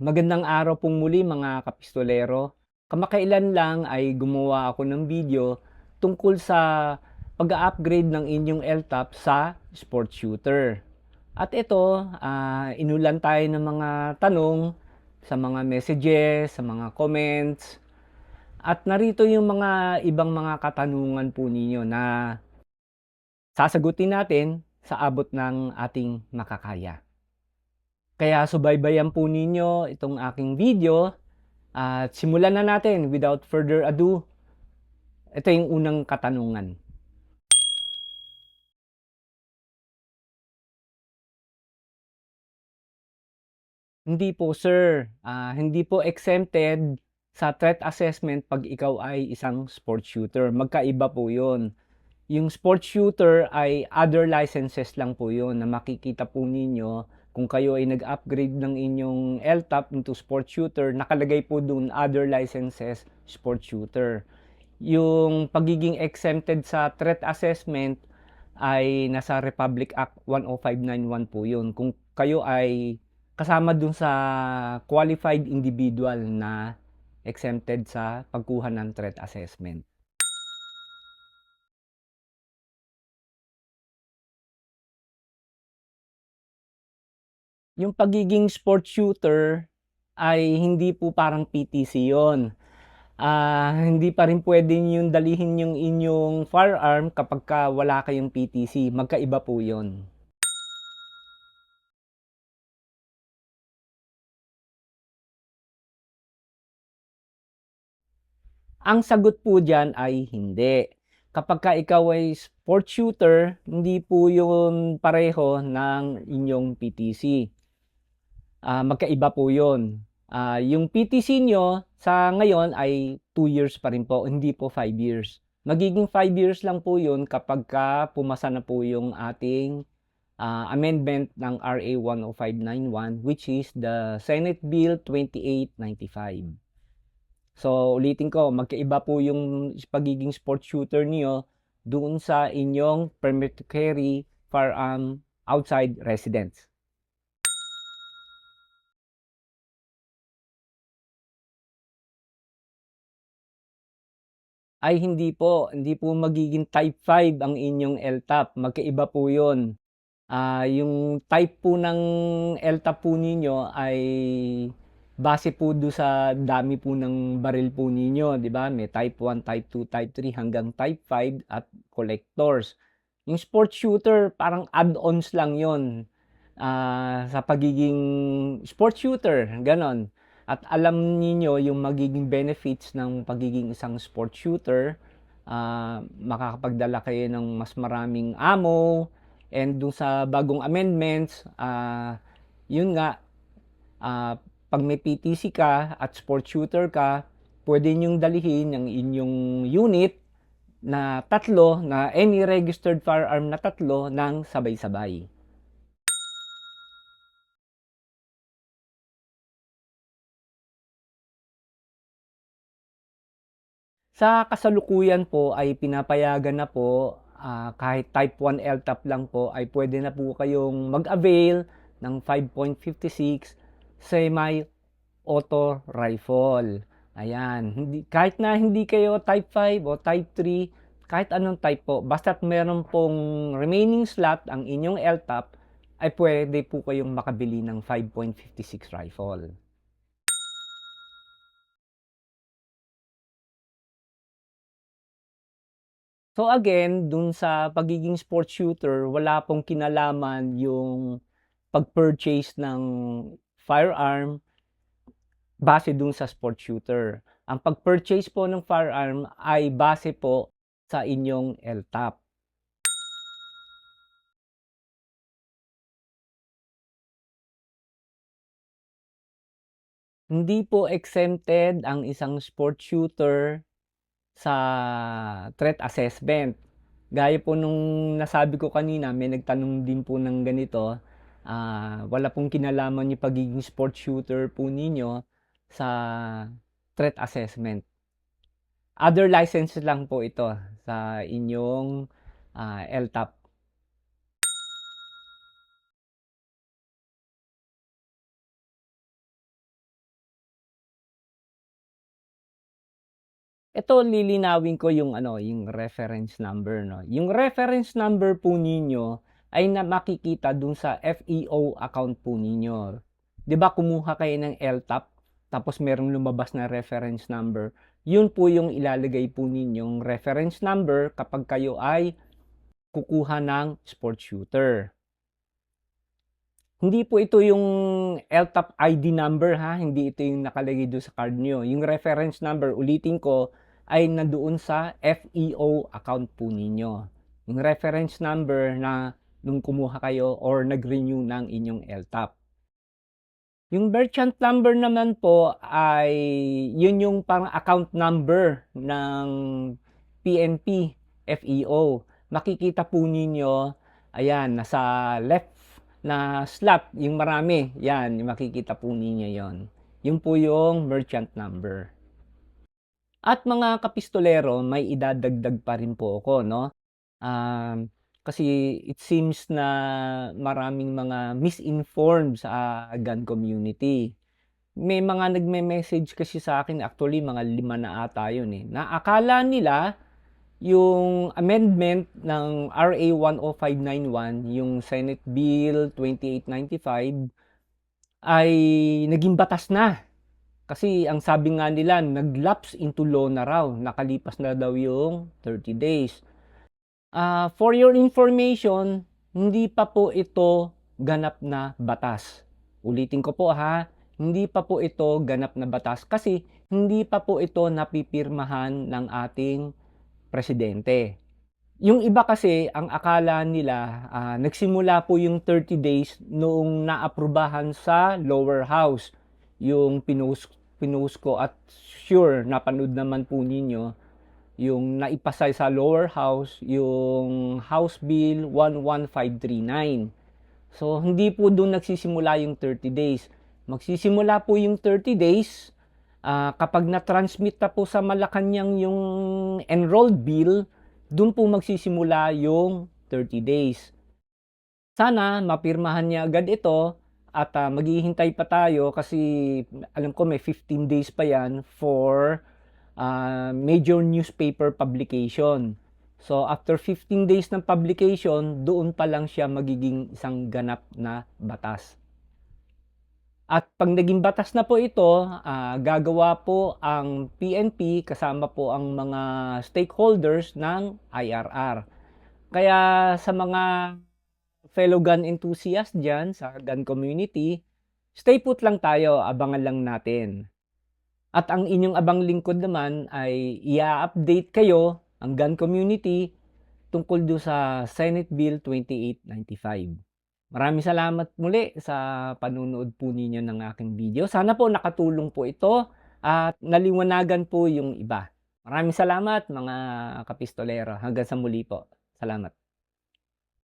Magandang araw pong muli mga kapistolero. Kamakailan lang ay gumawa ako ng video tungkol sa pag-upgrade ng inyong LTAP sa sport shooter. At ito, uh, inulan tayo ng mga tanong sa mga messages, sa mga comments. At narito yung mga ibang mga katanungan po ninyo na sasagutin natin sa abot ng ating makakaya. Kaya subaybayan po ninyo itong aking video at simulan na natin without further ado. Ito yung unang katanungan. Hindi po sir, uh, hindi po exempted sa threat assessment pag ikaw ay isang sport shooter. Magkaiba po yun. Yung sport shooter ay other licenses lang po yun na makikita po ninyo kung kayo ay nag-upgrade ng inyong LTAP into sport shooter, nakalagay po dun other licenses sport shooter. Yung pagiging exempted sa threat assessment ay nasa Republic Act 10591 po yun. Kung kayo ay kasama dun sa qualified individual na exempted sa pagkuha ng threat assessment. Yung pagiging sport shooter ay hindi po parang PTC yon. Uh, hindi pa rin pwede yung dalihin yung inyong firearm kapag ka wala kayong PTC. Magkaiba po yon. Ang sagot po dyan ay hindi. Kapag ka ikaw ay sport shooter, hindi po yun pareho ng inyong PTC. Uh, magkaiba po yun. Uh, yung PTC nyo sa ngayon ay 2 years pa rin po, hindi po 5 years. Magiging 5 years lang po yun kapag ka pumasa na po yung ating uh, amendment ng RA 10591 which is the Senate Bill 2895. So, ulitin ko, magkaiba po yung pagiging sport shooter niyo doon sa inyong permit to carry firearm outside residence. Ay hindi po, hindi po magiging type 5 ang inyong LTAP. Magkaiba po 'yon. Uh, yung type po ng LTAP po ninyo ay base po do sa dami po ng baril po ninyo, 'di ba? May type 1, type 2, type 3 hanggang type 5 at collectors. Yung sport shooter, parang add-ons lang 'yon uh, sa pagiging sport shooter, ganon. At alam niyo yung magiging benefits ng pagiging isang sport shooter, uh, makakapagdala kayo ng mas maraming ammo, and dun sa bagong amendments, uh, yun nga, uh, pag may PTC ka at sport shooter ka, pwede nyong dalihin ang inyong unit na tatlo, na any registered firearm na tatlo ng sabay-sabay. Sa kasalukuyan po ay pinapayagan na po uh, kahit type 1 LTAP lang po ay pwede na po kayong mag-avail ng 5.56 semi-auto rifle. Ayan, hindi, kahit na hindi kayo type 5 o type 3, kahit anong type po, basta't meron pong remaining slot ang inyong LTAP, ay pwede po kayong makabili ng 5.56 rifle. So again, dun sa pagiging sport shooter, wala pong kinalaman yung pag-purchase ng firearm base dun sa sport shooter. Ang pag-purchase po ng firearm ay base po sa inyong LTAP. Hindi po exempted ang isang sport shooter sa threat assessment. Gaya po nung nasabi ko kanina, may nagtanong din po ng ganito, uh, wala pong kinalaman yung pagiging sport shooter po ninyo sa threat assessment. Other licenses lang po ito sa inyong uh, LTAP. Ito lilinawin ko yung ano, yung reference number 'no. Yung reference number po ninyo ay na makikita dun sa FEO account po ninyo. 'Di ba kumuha kayo ng LTAP tapos merong lumabas na reference number, yun po yung ilalagay po ninyong reference number kapag kayo ay kukuha ng sport shooter. Hindi po ito yung LTAP ID number ha, hindi ito yung nakalagay doon sa card nyo. Yung reference number, ulitin ko, ay nandoon sa FEO account po ninyo. Yung reference number na nung kumuha kayo or nag-renew ng inyong LTAP. Yung merchant number naman po ay yun yung parang account number ng PNP FEO. Makikita po ninyo, ayan, nasa left na slot, yung marami, yan, yung makikita po ninyo yon. Yun po yung merchant number. At mga kapistolero, may idadagdag pa rin po ako, no? Um, kasi it seems na maraming mga misinformed sa gun community. May mga nagme-message kasi sa akin, actually mga lima na ata yun eh, na akala nila yung amendment ng RA 10591, yung Senate Bill 2895, ay naging batas na. Kasi ang sabi nga nila, nag-lapse into law na raw. Nakalipas na daw yung 30 days. Uh, for your information, hindi pa po ito ganap na batas. Ulitin ko po ha, hindi pa po ito ganap na batas kasi hindi pa po ito napipirmahan ng ating presidente. Yung iba kasi, ang akala nila, uh, nagsimula po yung 30 days noong naaprubahan sa lower house. Yung pinost, pinost at sure, napanood naman po ninyo, yung naipasa sa lower house, yung House Bill 11539. So, hindi po doon nagsisimula yung 30 days. Magsisimula po yung 30 days uh, kapag na-transmit na po sa Malacanang yung enrolled bill, doon po magsisimula yung 30 days. Sana mapirmahan niya agad ito at uh, maghihintay pa tayo kasi alam ko may 15 days pa yan for uh, major newspaper publication. So after 15 days ng publication, doon pa lang siya magiging isang ganap na batas. At pag naging batas na po ito, uh, gagawa po ang PNP kasama po ang mga stakeholders ng IRR. Kaya sa mga fellow gun enthusiast dyan sa gun community, stay put lang tayo, abangan lang natin. At ang inyong abang lingkod naman ay i-update kayo ang gun community tungkol do sa Senate Bill 2895. Maraming salamat muli sa panunood po ninyo ng aking video. Sana po nakatulong po ito at naliwanagan po yung iba. Maraming salamat mga kapistolero. Hanggang sa muli po. Salamat.